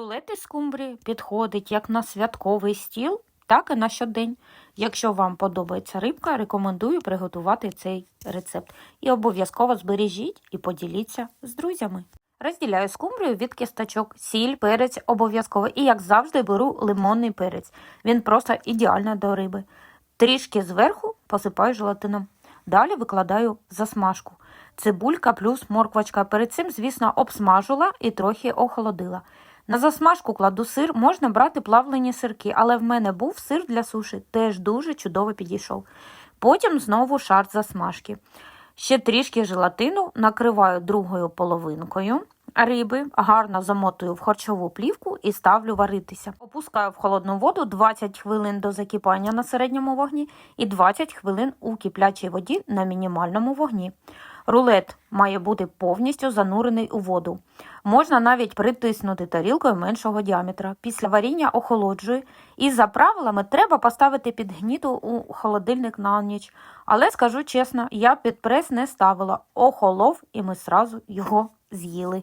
Рулет із скумбрії підходить як на святковий стіл, так і на щодень. Якщо вам подобається рибка, рекомендую приготувати цей рецепт. І обов'язково збережіть і поділіться з друзями. Розділяю скумбрію від кісточок, сіль, перець обов'язково. І, як завжди, беру лимонний перець. Він просто ідеально до риби. Трішки зверху посипаю желатином. Далі викладаю засмажку. Цибулька плюс морквочка. Перед цим, звісно, обсмажила і трохи охолодила. На засмажку кладу сир, можна брати плавлені сирки, але в мене був сир для суші, теж дуже чудово підійшов. Потім знову шар засмажки. Ще трішки желатину накриваю другою половинкою риби, гарно замотую в харчову плівку і ставлю варитися. Опускаю в холодну воду 20 хвилин до закипання на середньому вогні і 20 хвилин у киплячій воді на мінімальному вогні. Рулет має бути повністю занурений у воду. Можна навіть притиснути тарілкою меншого діаметра. Після варіння охолоджує І за правилами треба поставити під гніту у холодильник на ніч. Але скажу чесно, я під прес не ставила. Охолов і ми сразу його з'їли.